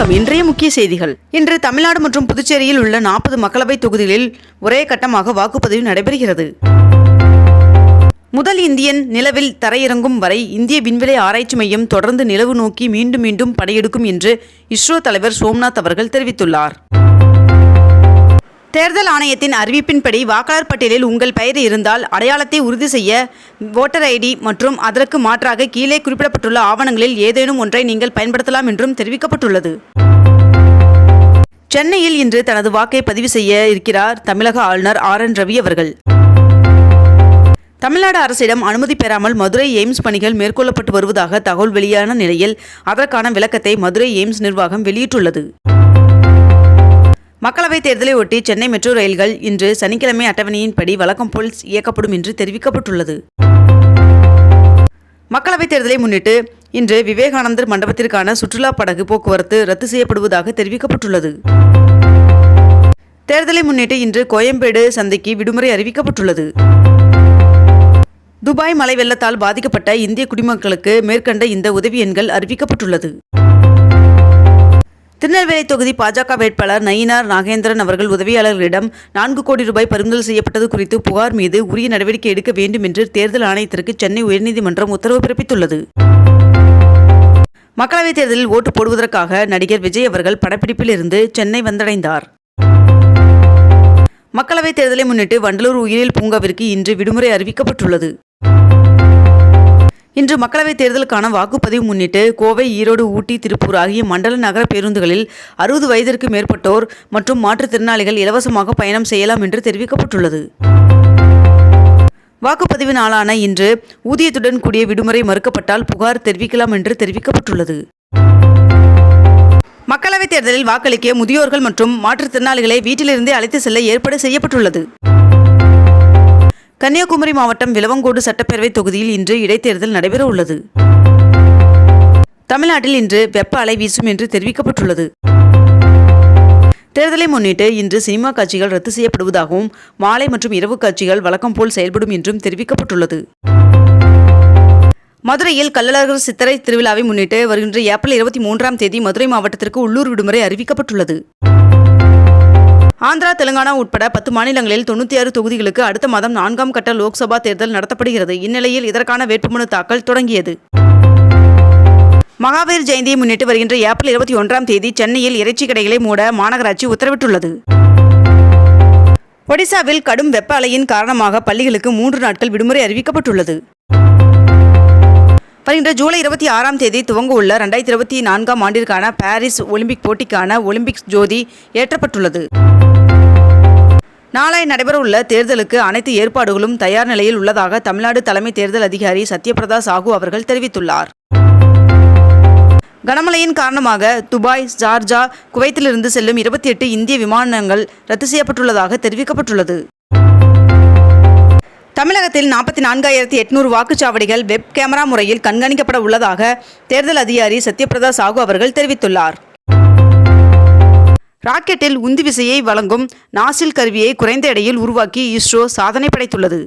வணக்கம். இன்றைய முக்கிய செய்திகள். இன்று தமிழ்நாடு மற்றும் புதுச்சேரியில் உள்ள நாற்பது மக்களவை தொகுதிகளில் ஒரே கட்டமாக வாக்குப்பதிவு நடைபெறுகிறது. முதல் இந்தியன் நிலவில் தரையிறங்கும் வரை இந்திய விண்வெளி ஆராய்ச்சி மையம் தொடர்ந்து நிலவு நோக்கி மீண்டும் மீண்டும் படையெடுக்கும் என்று இஸ்ரோ தலைவர் சோம்நாத் அவர்கள் தெரிவித்துள்ளார். தேர்தல் ஆணையத்தின் அறிவிப்பின்படி வாக்காளர் பட்டியலில் உங்கள் பெயர் இருந்தால் அடையாளத்தை உறுதி செய்ய ஓட்டர் ஐடி மற்றும் அதற்கு மாற்றாக கீழே குறிப்பிடப்பட்டுள்ள ஆவணங்களில் ஏதேனும் ஒன்றை நீங்கள் பயன்படுத்தலாம் என்றும் தெரிவிக்கப்பட்டுள்ளது. சென்னையில் இன்று தனது வாக்கை பதிவு செய்ய இருக்கிறார் தமிழக ஆளுநர் ஆர் என் ரவி அவர்கள். தமிழ்நாடு அரசிடம் அனுமதி பெறாமல் மதுரை எய்ம்ஸ் பணிகள் மேற்கொள்ளப்பட்டு வருவதாக தகவல் வெளியான நிலையில் அதற்கான விளக்கத்தை மதுரை எய்ம்ஸ் நிர்வாகம் வெளியிட்டுள்ளது. மக்களவைத் தேர்தலை ஒட்டி சென்னை மெட்ரோ ரயில்கள் இன்று சனிக்கிழமை அட்டவணையின்படி வழக்கம் போல் இயக்கப்படும் என்று தெரிவிக்கப்பட்டுள்ளது. மக்களவைத் தேர்தலை முன்னிட்டு இன்று விவேகானந்தர் மண்டபத்திற்கான சுற்றுலா படகு போக்குவரத்து ரத்து செய்யப்படுவதாக தெரிவிக்கப்பட்டுள்ளது. தேர்தலை முன்னிட்டு இன்று கோயம்பேடு சந்தைக்கு விடுமுறை அறிவிக்கப்பட்டுள்ளது. துபாய் மழை வெள்ளத்தால் பாதிக்கப்பட்ட இந்திய குடிமக்களுக்கு மேற்கண்ட இந்த உதவி எண்கள் அறிவிக்கப்பட்டுள்ளது. திருநெல்வேலி தொகுதி பாஜக வேட்பாளர் நயினார் நாகேந்திரன் அவர்கள் உதவியாளர்களிடம் நான்கு கோடி ரூபாய் பறிமுதல் செய்யப்பட்டது குறித்து புகார் மீது உரிய நடவடிக்கை எடுக்க வேண்டும் என்று தேர்தல் ஆணையத்திற்கு சென்னை உயர்நீதிமன்றம் உத்தரவு பிறப்பித்துள்ளது. மக்களவைத் தேர்தலில் ஓட்டு போடுவதற்காக நடிகர் விஜய் அவர்கள் படப்பிடிப்பில் இருந்து சென்னை வந்தடைந்தார். மக்களவைத் தேர்தலை முன்னிட்டு வண்டலூர் உயிரியல் பூங்காவிற்கு இன்று விடுமுறை அறிவிக்கப்பட்டுள்ளது. இன்று மக்களவைத் தேர்தலுக்கான வாக்குப்பதிவு முன்னிட்டு கோவை ஈரோடு ஊட்டி திருப்பூர் ஆகிய மண்டல நகர பேருந்துகளில் அறுபது வயதிற்கு மேற்பட்டோர் மற்றும் மாற்றுத்திறனாளிகள் இலவசமாக பயணம் செய்யலாம் என்று தெரிவிக்கப்பட்டுள்ளது. வாக்குப்பதிவு நாளான இன்று ஊதியத்துடன் கூடிய விடுமுறை மறுக்கப்பட்டால் புகார் தெரிவிக்கலாம் என்று தெரிவிக்கப்பட்டுள்ளது. மக்களவைத் தேர்தலில் வாக்களிக்க முதியோர்கள் மற்றும் மாற்றுத்திறனாளிகளை வீட்டிலிருந்தே அழைத்து செல்ல ஏற்பாடு செய்யப்பட்டுள்ளது. கன்னியாகுமரி மாவட்டம் விலவங்கோடு சட்டப்பேரவை தொகுதியில் இன்று இடைத்தேர்தல் நடைபெற உள்ளது தமிழ்நாட்டில் இன்று வெப்ப அலை வீசும் என்று தெரிவிக்கப்பட்டுள்ளது. தேர்தலை முன்னிட்டு இன்று சினிமா காட்சிகள் ரத்து செய்யப்படுவதாகவும் மாலை மற்றும் இரவு காட்சிகள் வழக்கம் போல் செயல்படும் என்றும் தெரிவிக்கப்பட்டுள்ளது. மதுரையில் கள்ளழகர் சித்திரை திருவிழாவை முன்னிட்டு வருகின்ற ஏப்ரல் இருபத்தி மூன்றாம் தேதி மதுரை மாவட்டத்திற்கு உள்ளூர் விடுமுறை அறிவிக்கப்பட்டுள்ளது. ஆந்திரா தெலுங்கானா உட்பட பத்து மாநிலங்களில் தொண்ணூற்றி ஆறு தொகுதிகளுக்கு அடுத்த மாதம் நான்காம் கட்ட லோக்சபா தேர்தல் நடத்தப்படுகிறது. இந்நிலையில் இதற்கான வேட்புமனு தாக்கல் தொடங்கியது. மகாவீர் ஜெயந்தியை முன்னிட்டு வருகின்ற ஏப்ரல் இருபத்தி ஒன்றாம் தேதி சென்னையில் இறைச்சி கடைகளை மூட மாநகராட்சி உத்தரவிட்டுள்ளது. ஒடிசாவில் கடும் வெப்ப அலையின் காரணமாக பள்ளிகளுக்கு மூன்று நாட்கள் விடுமுறை அறிவிக்கப்பட்டுள்ளது. வருகின்ற ஜூலை இருபத்தி ஆறாம் தேதி துவங்க உள்ள ரெண்டாயிரத்தி இருபத்தி நான்காம் ஆண்டிற்கான பாரிஸ் ஒலிம்பிக் போட்டிக்கான ஒலிம்பிக்ஸ் ஜோதி ஏற்றப்பட்டுள்ளது. நாளை நடைபெறவுள்ள தேர்தலுக்கு அனைத்து ஏற்பாடுகளும் தயார் நிலையில் உள்ளதாக தமிழ்நாடு தலைமை தேர்தல் அதிகாரி சத்யபிரதா சாஹூ அவர்கள் தெரிவித்துள்ளார். கனமழையின் காரணமாக துபாய் ஜார்ஜா குவைத்திலிருந்து செல்லும் இருபத்தி எட்டு இந்திய விமானங்கள் ரத்து செய்யப்பட்டுள்ளதாக தெரிவிக்கப்பட்டுள்ளது. தமிழகத்தில் நாற்பத்தி நான்காயிரத்தி எட்நூறு வாக்குச்சாவடிகள் வெப் கேமரா முறையில் கண்காணிக்கப்பட உள்ளதாக தேர்தல் அதிகாரி சத்யபிரதா சாஹூ அவர்கள் தெரிவித்துள்ளார். ராக்கெட்டில் உந்து விசையை வழங்கும் நாசில் கருவியை குறைந்த எடையில் உருவாக்கி இஸ்ரோ சாதனை படைத்துள்ளது.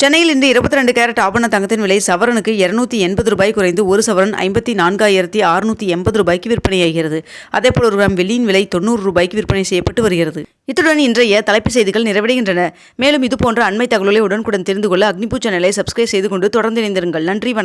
சென்னையில் இன்று இருபத்தி ரெண்டு கேரட் ஆபண தங்கத்தின் விலை சவரனுக்கு இருநூத்தி எண்பது ரூபாய் குறைந்து ஒரு சவரன் ஐம்பத்தி நான்காயிரத்தி அறுநூத்தி எண்பது ரூபாய்க்கு விற்பனையாகிறது. அதேபோல் ஒரு கிராம் வெள்ளியின் விலை தொண்ணூறு ரூபாய்க்கு விற்பனை செய்யப்பட்டு வருகிறது. இத்துடன் இன்றைய தலைப்புச் செய்திகள் நிறைவடைகின்றன. மேலும் இதுபோன்ற அண்மை தகவல்களை உடனுக்குடன் தெரிந்து கொள்ள அக்னிபூ சேனலை சப்ஸ்கிரைப் செய்து கொண்டு தொடர்ந்து இணைந்திருங்கள். நன்றி வணக்கம்.